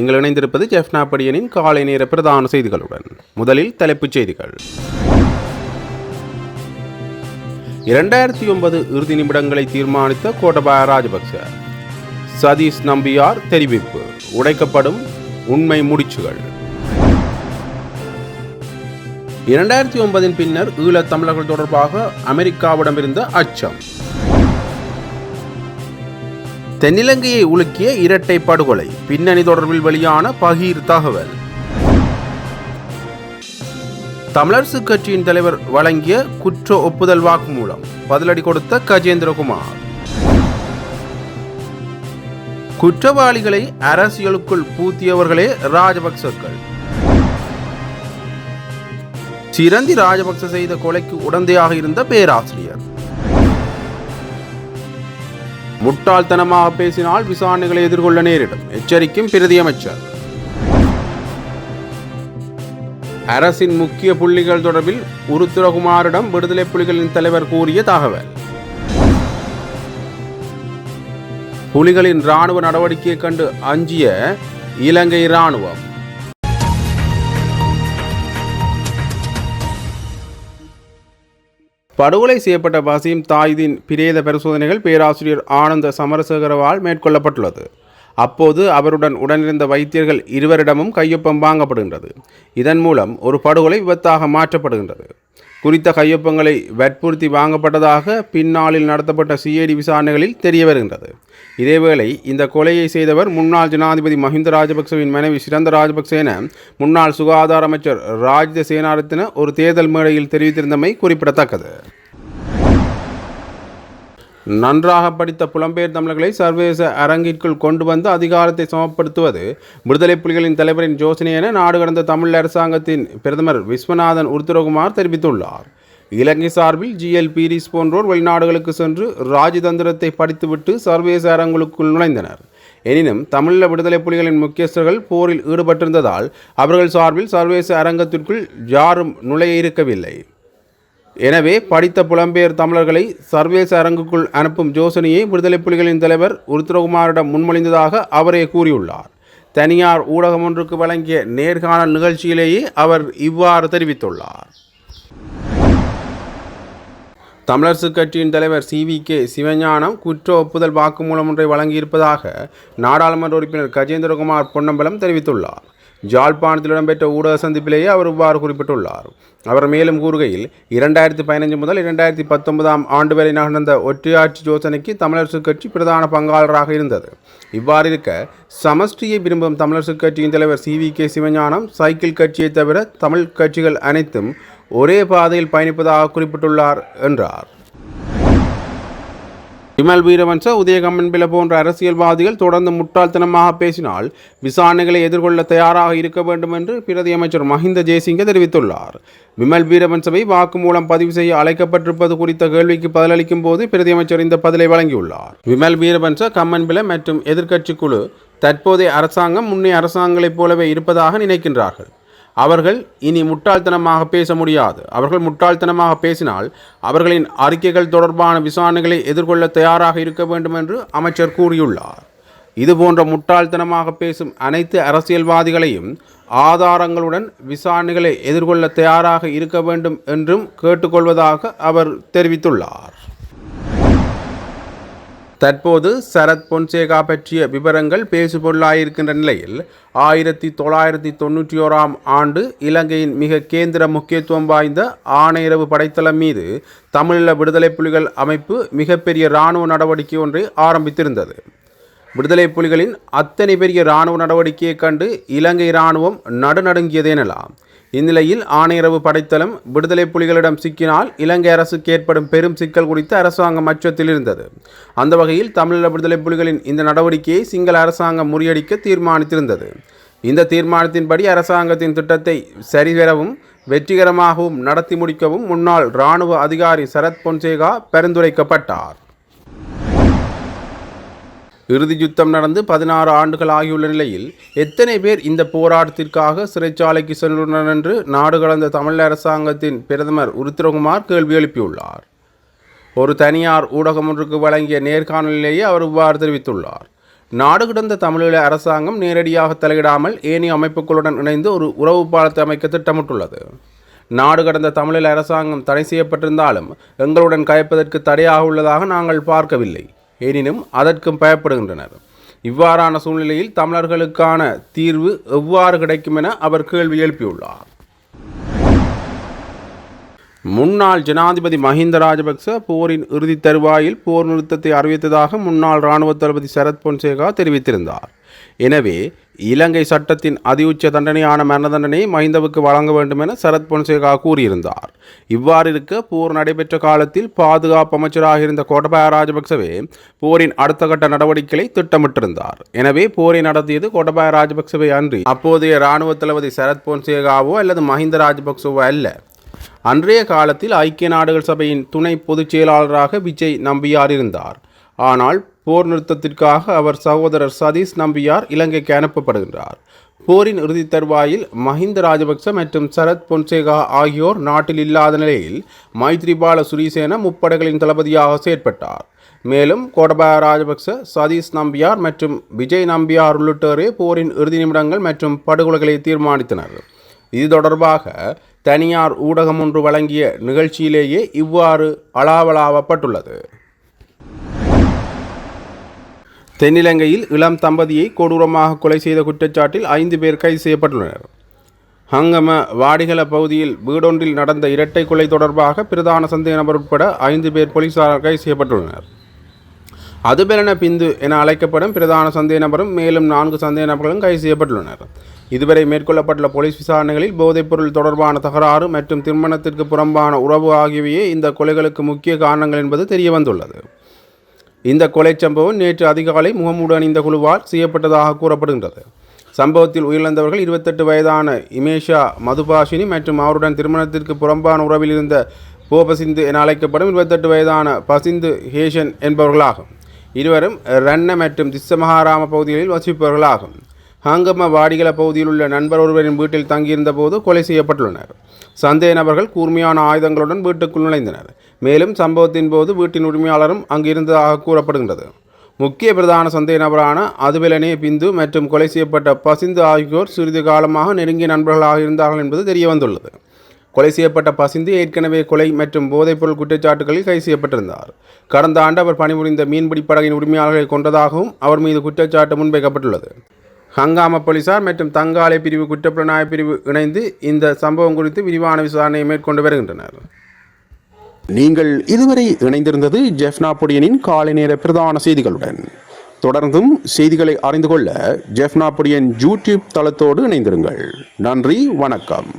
நீங்கள் இணைந்திருப்பது ஜெஃப்னா படியனின் காலை நேர பிரதான செய்திகளுடன். முதலில் தலைப்புச் செய்திகள். இரண்டாயிரத்தி ஒன்பது இறுதி நிமிடங்களை தீர்மானித்த கோட்டபாய ராஜபக்ச சதீஷ் நம்பியார் தெரிவிப்பு. உடைக்கப்படும் உண்மை முடிச்சுகள். இரண்டாயிரத்தி ஒன்பதின் பின்னர் ஈழத் தமிழர்கள் தொடர்பாக அமெரிக்காவிடமிருந்த அச்சம். தென்னிலங்கையை உலுக்கிய இரட்டை படுகொலை. பின்னணி தொடர்பில் வெளியான பகீர் தகவல். தமிழரசு கட்சியின் தலைவர் வழங்கிய குற்ற ஒப்புதல் வாக்குமூலம். பதிலடி கொடுத்த கஜேந்திரகுமார். குற்றவாளிகளை அரசியலுக்குள் பூத்தியவர்களே ராஜபக்சர்கள். சிரந்தி ராஜபக்ச செய்த கொலைக்கு உடந்தையாக இருந்த பேராசிரியர். முட்டாள்தனமாக பேசினால் விசாரணைகளை எதிர்கொள்ள நேரிடும். எச்சரிக்கும் பிரதி அமைச்சர். அரசின் முக்கிய புள்ளிகள் தொடர்பில் உருத்திரகுமாரிடம் விடுதலை புலிகளின் தலைவர் கூறிய தகவல். புலிகளின் ராணுவ நடவடிக்கையை கண்டு அஞ்சிய இலங்கை ராணுவம் படுகொலை செய்யப்பட்ட வசீம் தாயிதின் பிரேத பரிசோதனைகள் பேராசிரியர் ஆனந்த சமரசேகரவால் மேற்கொள்ளப்பட்டுள்ளது. அப்போது அவருடன் உடனிருந்த வைத்தியர்கள் இருவரிடமும் கையொப்பம் வாங்கப்படுகின்றது. இதன் மூலம் ஒரு படுகொலை விபத்தாக மாற்றப்படுகின்றது. குறித்த கையொப்பங்களை வற்புறுத்தி வாங்கப்பட்டதாக பின்னாளில் நடத்தப்பட்ட சிஐடி விசாரணைகளில் தெரிய வருகின்றது இதேவேளை இந்த கொலையை செய்தவர் முன்னாள் ஜனாதிபதி மஹிந்த ராஜபக்சவின் மனைவி சிறந்த ராஜபக்ச என முன்னாள் சுகாதார அமைச்சர் ராஜித சேனாரத்தின ஒரு தேர்தல் மேடையில் தெரிவித்திருந்தமை குறிப்பிடத்தக்கது. நன்றாக படித்த புலம்பெயர் தமிழர்களை சர்வதேச அரங்கிற்குள் கொண்டு வந்து அதிகாரத்தை சமப்படுத்துவது விடுதலை புலிகளின் தலைவரின் யோசனை என நாடு கடந்த தமிழ் அரசாங்கத்தின் பிரதமர் விஸ்வநாதன் உருத்திரகுமார் தெரிவித்துள்ளார். இலங்கை சார்பில் ஜிஎல் பீரிஸ் போன்றோர் வெளிநாடுகளுக்கு சென்று ராஜதந்திரத்தை படித்துவிட்டு சர்வதேச அரங்குகளுக்குள் நுழைந்தனர். எனினும் தமிழீழ விடுதலை புலிகளின் முக்கியஸ்தர்கள் போரில் ஈடுபட்டிருந்ததால் அவர்கள் சார்பில் சர்வதேச அரங்கத்திற்குள் யாரும் நுழைய இருக்கவில்லை. எனவே படித்த புலம்பெயர் தமிழர்களை சர்வதேச அரங்குக்குள் அனுப்பும் யோசனையை விடுதலை புலிகளின் தலைவர் உருத்ரகுமாரிடம் முன்மொழிந்ததாக அவரே கூறியுள்ளார். தனியார் ஊடகம் ஒன்றுக்கு வழங்கிய நேர்காணல் நிகழ்ச்சியிலேயே அவர் இவ்வாறு தெரிவித்துள்ளார். தமிழரசு கட்சியின் தலைவர் சி. வி. கே. சிவஞானம் குற்ற ஒப்புதல் வாக்குமூலம் ஒன்றை வழங்கியிருப்பதாக நாடாளுமன்ற உறுப்பினர் கஜேந்திரகுமார் பொன்னம்பலம் தெரிவித்துள்ளார். ஜாழ்ப்பாணத்தில் இடம்பெற்ற ஊடக சந்திப்பிலேயே அவர் இவ்வாறு குறிப்பிட்டுள்ளார். அவர் மேலும் கூறுகையில் இரண்டாயிரத்தி பதினஞ்சு முதல் இரண்டாயிரத்தி பத்தொன்பதாம் ஆண்டு வரை நடந்த ஒற்றையாட்சி யோசனைக்கு தமிழரசு கட்சி பிரதான பங்காளராக இருந்தது. இவ்வாறு இருக்க சமஷ்டியை விரும்பும் தமிழரசு கட்சியின் தலைவர் C V K Sivagnanam cycle கட்சியை தவிர தமிழ் கட்சிகள் அனைத்தும் ஒரே பாதையில் பயணிப்பதாக குறிப்பிட்டுள்ளார் என்றார். விமல் வீரவன்ச உதயகம்மன் பில போன்ற அரசியல்வாதிகள் தொடர்ந்து முட்டாள்தனமாக பேசினால் விசாரணைகளை எதிர்கொள்ள தயாராக இருக்க வேண்டும் என்று பிரதி அமைச்சர் மஹிந்த ஜெயசிங்க தெரிவித்துள்ளார். விமல் வீரவன்சவை வாக்குமூலம் பதிவு செய்ய அழைக்கப்பட்டிருப்பது குறித்த கேள்விக்கு பதிலளிக்கும் போது பிரதி அமைச்சர் இந்த பதிலை வழங்கியுள்ளார். விமல் வீரவன்ச கம்மன்பில மற்றும் எதிர்க்கட்சி குழு தற்போதைய அரசாங்கம் முன்னே அரசாங்கங்களைப் போலவே இருப்பதாக நினைக்கின்றார்கள். அவர்கள் இனி முட்டாள்தனமாக பேச முடியாது. அவர்கள் முட்டாள்தனமாக பேசினால் அவர்களின் அறிக்கைகள் தொடர்பான விசாரணைகளை எதிர்கொள்ள தயாராக இருக்க வேண்டும் என்று அமைச்சர் கூறியுள்ளார். இதுபோன்ற முட்டாள்தனமாக பேசும் அனைத்து அரசியல்வாதிகளையும் ஆதாரங்களுடன் விசாரணைகளை எதிர்கொள்ள தயாராக இருக்க வேண்டும் என்றும் கேட்டுக்கொள்வதாக அவர் தெரிவித்துள்ளார். தற்போது சரத் பொன்சேகா பற்றிய விவரங்கள் பேசுபொருளாயிருக்கின்ற நிலையில் ஆயிரத்தி தொள்ளாயிரத்தி தொண்ணூற்றி ஓராம் ஆண்டு இலங்கையின் மிக கேந்திர முக்கியத்துவம் வாய்ந்த ஆணையரவு படைத்தளம் மீது தமிழீழ விடுதலை புலிகள் அமைப்பு மிகப்பெரிய இராணுவ நடவடிக்கை ஒன்றை ஆரம்பித்திருந்தது. விடுதலை புலிகளின் அத்தனை பெரிய இராணுவ நடவடிக்கையைக் கண்டு இலங்கை இராணுவம் நடுநடுங்கியது எனலாம் இந்நிலையில் ஆணையரவு படைத்தளம் விடுதலை புலிகளிடம் சிக்கினால் இலங்கை அரசுக்கு ஏற்படும் பெரும் சிக்கல் குறித்து அரசாங்கம் அச்சத்தில் இருந்தது. அந்த வகையில் தமிழீழ விடுதலை புலிகளின் இந்த நடவடிக்கையை சிங்கள அரசாங்கம் முறியடிக்க தீர்மானித்திருந்தது. இந்த தீர்மானத்தின்படி அரசாங்கத்தின் திட்டத்தை சரிவரவும் வெற்றிகரமாகவும் நடத்தி முடிக்கவும் முன்னாள் இராணுவ அதிகாரி சரத் பொன்சேகா பரிந்துரைக்கப்பட்டார். இறுதி யுத்தம் நடந்து பதினாறு ஆண்டுகள் ஆகியுள்ள நிலையில் எத்தனை பேர் இந்த போராட்டத்திற்காக சிறைச்சாலைக்கு சென்றுள்ளனர் என்று நாடு கடந்த தமிழ் அரசாங்கத்தின் பிரதமர் உருத்திரகுமார் கேள்வி எழுப்பியுள்ளார். ஒரு தனியார் ஊடகம் ஒன்றுக்கு வழங்கிய நேர்காணலிலேயே அவர் இவ்வாறு தெரிவித்துள்ளார். நாடு கடந்த தமிழீழ அரசாங்கம் நேரடியாக தலையிடாமல் ஏனைய அமைப்புகளுடன் இணைந்து ஒரு உறவு பாலத்தை அமைக்க திட்டமிட்டுள்ளது. நாடு கடந்த தமிழீழ அரசாங்கம் தடை செய்யப்பட்டிருந்தாலும் எங்களுடன் கயப்பதற்கு தடையாக உள்ளதாக நாங்கள் பார்க்கவில்லை. எனினும் அதற்கும் பயப்படுகின்றனர். இவ்வாறான சூழ்நிலையில் தமிழர்களுக்கான தீர்வு எவ்வாறு கிடைக்கும் என அவர் கேள்வி எழுப்பியுள்ளார். முன்னாள் ஜனாதிபதி மஹிந்த ராஜபக்ச போரின் இறுதி தருவாயில் போர் நிறுத்தத்தை அறிவித்ததாக முன்னாள் இராணுவ தளபதி சரத் பொன்சேகா தெரிவித்திருந்தார். எனவே இலங்கை சட்டத்தின் அதிஉச்ச தண்டனையான மரண தண்டனையை மஹிந்தவுக்கு வழங்க வேண்டும் என சரத் பொன்சேகா கூறியிருந்தார். இவ்வாறு இருக்க போர் நடைபெற்ற காலத்தில் பாதுகாப்பு அமைச்சராக இருந்த கோட்டபாய ராஜபக்சவே போரின் அடுத்த கட்ட நடவடிக்கைகளை திட்டமிட்டிருந்தார். எனவே போரை நடத்தியது கோட்டபாய ராஜபக்சவே அன்றி அப்போதைய இராணுவ தளபதி சரத் பொன்சேகாவோ அல்லது மஹிந்த ராஜபக்சவோ அல்ல. அன்றைய காலத்தில் ஐக்கிய நாடுகள் சபையின் துணை பொதுச் செயலாளராக விஜய் நம்பியார் இருந்தார். ஆனால் போர் நிறுத்தத்திற்காக அவர் சகோதரர் சதீஷ் நம்பியார் இலங்கைக்கு அனுப்பப்படுகின்றார். போரின் இறுதித் தருவாயில் மஹிந்த ராஜபக்ச மற்றும் சரத் பொன்சேகா ஆகியோர் நாட்டில் இல்லாத நிலையில் மைத்ரிபால சுரீசேன முப்படைகளின் தளபதியாக செயற்பட்டார். மேலும் கோடபாய ராஜபக்ச சதீஷ் நம்பியார் மற்றும் விஜய் நம்பியார் உள்ளிட்டோரே போரின் இறுதி நிமிடங்கள் மற்றும் படுகொலைகளை தீர்மானித்தனர். இது தொடர்பாக தனியார் ஊடகம் ஒன்று வழங்கிய நிகழ்ச்சியிலேயே இவ்வாறு அளாவலாவப்பட்டுள்ளது தென்னிலங்கையில் இளம் தம்பதியை கொடூரமாக கொலை செய்த குற்றச்சாட்டில் ஐந்து பேர் கைது செய்யப்பட்டுள்ளனர். ஹங்கம வாடிகல பகுதியில் வீடொன்றில் நடந்த இரட்டை கொலை தொடர்பாக பிரதான சந்தேக நபர் உட்பட ஐந்து பேர் போலீசாரால் கைது செய்யப்பட்டுள்ளனர். அதுபெலன பிந்து என அழைக்கப்படும் பிரதான சந்தேக நபரும் மேலும் நான்கு சந்தேக நபர்களும் கைது செய்யப்பட்டுள்ளனர். இதுவரை மேற்கொள்ளப்பட்டுள்ள போலீஸ் விசாரணைகளில் போதைப்பொருள் தொடர்பான தகராறு மற்றும் திருமணத்திற்கு புறம்பான உறவு ஆகியவையே இந்த கொலைகளுக்கு முக்கிய காரணங்கள் என்பது தெரியவந்துள்ளது. இந்த கொலை சம்பவம் நேற்று அதிகாலை முகமூடு அணிந்த குழுவால் செய்யப்பட்டதாக கூறப்படுகின்றது. சம்பவத்தில் உயிரிழந்தவர்கள் இருபத்தெட்டு வயதான இமேஷா மதுபாஷினி மற்றும் அவருடன் திருமணத்திற்கு புறம்பான உறவில் இருந்த போபசிந்து என அழைக்கப்படும் இருபத்தெட்டு வயதான பசிந்து ஹேஷன் என்பவர்களாகும். இருவரும் ரன்ன மற்றும் திஸ்ஸமஹாராம பகுதிகளில் வசிப்பவர்களாகும். ஹாங்கம வாடிகள பகுதியில் உள்ள நண்பர் ஒருவரின் வீட்டில் தங்கியிருந்த போது கொலை செய்யப்பட்டுள்ளனர். சந்தேக நபர்கள் கூர்மையான ஆயுதங்களுடன் வீட்டுக்குள் நுழைந்தனர். மேலும் சம்பவத்தின் போது வீட்டின் உரிமையாளரும் அங்கிருந்ததாக கூறப்படுகின்றது. முக்கிய பிரதான சந்தேக நபரான அதுவிலனே பிந்து மற்றும் கொலை செய்யப்பட்ட பசிந்து ஆகியோர் சிறிது காலமாக நெருங்கிய நண்பர்களாக இருந்தார்கள் என்பது தெரிய வந்துள்ளது கொலை செய்யப்பட்ட பசிந்து ஏற்கனவே கொலை மற்றும் போதைப்பொருள் குற்றச்சாட்டுகளில் கைது செய்யப்பட்டிருந்தார். கடந்த ஆண்டு அவர் பணிபுரிந்த மீன்பிடி படகின் உரிமையாளர்களை கொண்டதாகவும் அவர் மீது குற்றச்சாட்டு முன்வைக்கப்பட்டுள்ளது. ஹங்காம போலீசார் மற்றும் தங்காலை பிரிவு குற்றப்புலனாய்வு பிரிவு இணைந்து இந்த சம்பவம் குறித்து விரிவான விசாரணையை மேற்கொண்டு வருகின்றனர். நீங்கள் இதுவரை இணைந்திருந்தது ஜெஃப்னா பொடியனின் காலை நேர பிரதான செய்திகளுடன். தொடர்ந்தும் செய்திகளை அறிந்து கொள்ள ஜெஃப்னா பொடியன் யூடியூப் தளத்தோடு இணைந்திருங்கள். நன்றி வணக்கம்.